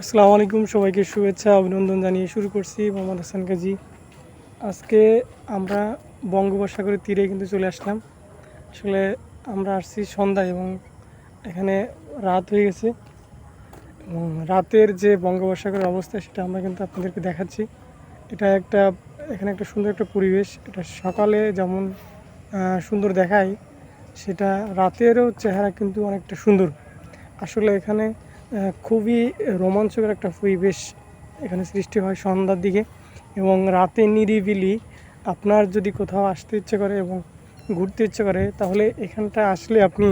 আসসালামু আলাইকুম, সবাইকে শুভেচ্ছা, অভিনন্দন জানিয়ে শুরু করছি মোহাম্মদ হাসান কাজী। আজকে আমরা বঙ্গোপসাগরের তীরে কিন্তু চলে আসলাম। আসলে আমরা আসছি সন্ধ্যায় এবং এখানে রাত হয়ে গেছে। এবং রাতের যে বঙ্গোপসাগরের অবস্থা সেটা আমরা কিন্তু আপনাদেরকে দেখাচ্ছি। এটা একটা, এখানে একটা সুন্দর একটা পরিবেশ। এটা সকালে যেমন সুন্দর দেখায়, সেটা রাতেরও চেহারা কিন্তু অনেকটা সুন্দর। আসলে এখানে খুবই রোমাঞ্চকর একটা পরিবেশ এখানে সৃষ্টি হয় সন্ধ্যার দিকে এবং রাতে নিরিবিলি আপনার যদি কোথাও আসতে ইচ্ছে করে এবং ঘুরতে ইচ্ছে করে, তাহলে এখানটা আসলে আপনি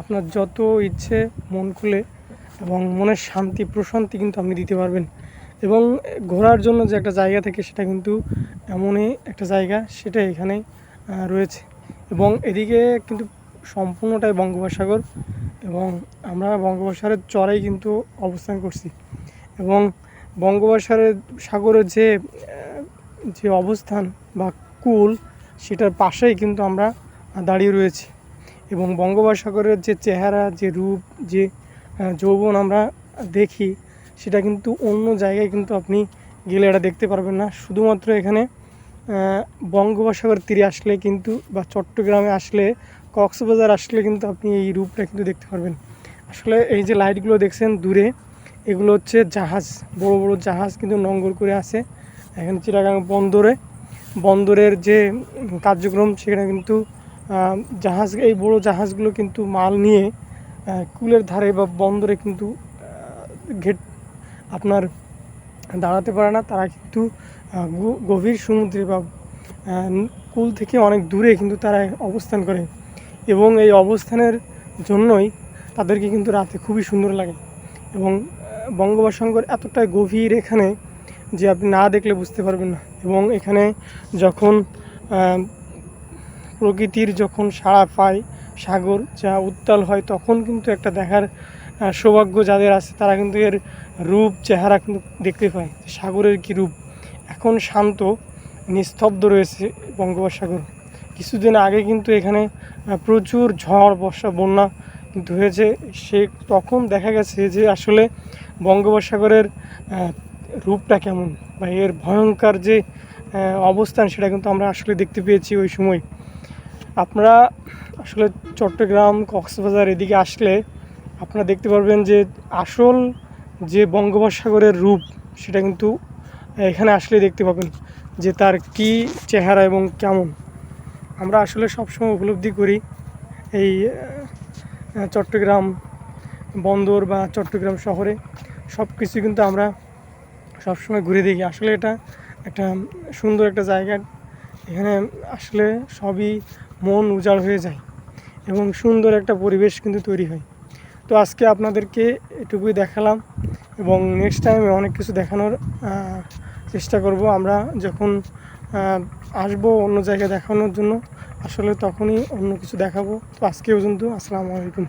আপনার যত ইচ্ছে মন খুলে এবং মনের শান্তি, প্রশান্তি কিন্তু আপনি দিতে পারবেন। এবং ঘোরার জন্য যে একটা জায়গা থাকে, সেটা কিন্তু এমনই একটা জায়গা, সেটা এখানে রয়েছে। এবং এদিকে কিন্তু সম্পূর্ণটাই বঙ্গোপসাগর। এবং আমরা বঙ্গোপসাগরের চরেই কিন্তু অবস্থান করছি। এবং বঙ্গোপসাগরের সাগরের যে যে অবস্থান বা কুল, সেটার পাশেই কিন্তু আমরা দাঁড়িয়ে রয়েছি। এবং বঙ্গোপসাগরের যে চেহারা, যে রূপ, যে যৌবন আমরা দেখি, সেটা কিন্তু অন্য জায়গায় কিন্তু আপনি গেলে এটা দেখতে পারবেন না। শুধুমাত্র এখানে বঙ্গোপসাগর তীরে আসলে কিন্তু বা চট্টগ্রামে আসলে কক্সবাজার আসলে কিন্তু আপনি এই রূপটা কিন্তু দেখতে পারবেন। আসলে এই যে লাইটগুলো দেখছেন দূরে, এগুলো হচ্ছে জাহাজ, বড় বড় জাহাজ কিন্তু নোঙ্গর করে আছে। এখানে চিটাগাং বন্দরে, বন্দরের যে কার্যক্রম, সেখানে কিন্তু জাহাজ, এই বড় জাহাজগুলো কিন্তু মাল নিয়ে কুলের ধারে বা বন্দরে কিন্তু ঘেট আপনার দাঁড়াতে পারে না। তারা কিন্তু গভীর সমুদ্রে বা কুল থেকে অনেক দূরে কিন্তু তারা অবস্থান করে। এবং এই অবস্থানের জন্যই তাদেরকে কিন্তু রাতে খুবই সুন্দর লাগে। এবং বঙ্গোপসাগর এতটাই গভীর এখানে যে আপনি না দেখলে বুঝতে পারবেন না। এবং এখানে যখন প্রকৃতির যখন সাড়া পায়, সাগর যা উত্তাল হয়, তখন কিন্তু একটা দেখার সৌভাগ্য যাদের আছে, তারা কিন্তু এর রূপ, চেহারা কিন্তু দেখতে পায় সাগরের কি রূপ। এখন শান্ত নিস্তব্ধ রয়েছে বঙ্গোপসাগর। কিছুদিন আগে কিন্তু এখানে প্রচুর ঝড়, বর্ষা, বন্যা কিন্তু হয়েছে। সে তখন দেখা গেছে যে আসলে বঙ্গোপসাগরের রূপটা কেমন বা এর ভয়ঙ্কর যে অবস্থান সেটা কিন্তু আমরা আসলে দেখতে পেয়েছি ওই সময়। আপনারা আসলে চট্টগ্রাম, কক্সবাজার এদিকে আসলে আপনারা দেখতে পারবেন যে আসল যে বঙ্গোপসাগরের রূপ সেটা কিন্তু এখানে আসলে দেখতে পাবেন। যে তার কি চেহারা এবং কেমন। আমরা আসলে সবসময় উপলব্ধি করি এই চট্টগ্রাম বন্দর বা চট্টগ্রাম শহরে। সব কিছু কিন্তু আমরা সবসময় ঘুরে দেখি। আসলে এটা একটা সুন্দর একটা জায়গা। এখানে আসলে সবই মন উজাড় হয়ে যায় এবং সুন্দর একটা পরিবেশ কিন্তু তৈরি হয়। তো আজকে আপনাদেরকে এটুকুই দেখালাম এবং নেক্সট টাইমে অনেক কিছু দেখানোর চেষ্টা করব আমরা যখন আসব অন্য জায়গায় দেখানোর জন্য, আসলে তখনই অন্য কিছু দেখাবো। তো আজকে পর্যন্ত, আসসালামু আলাইকুম।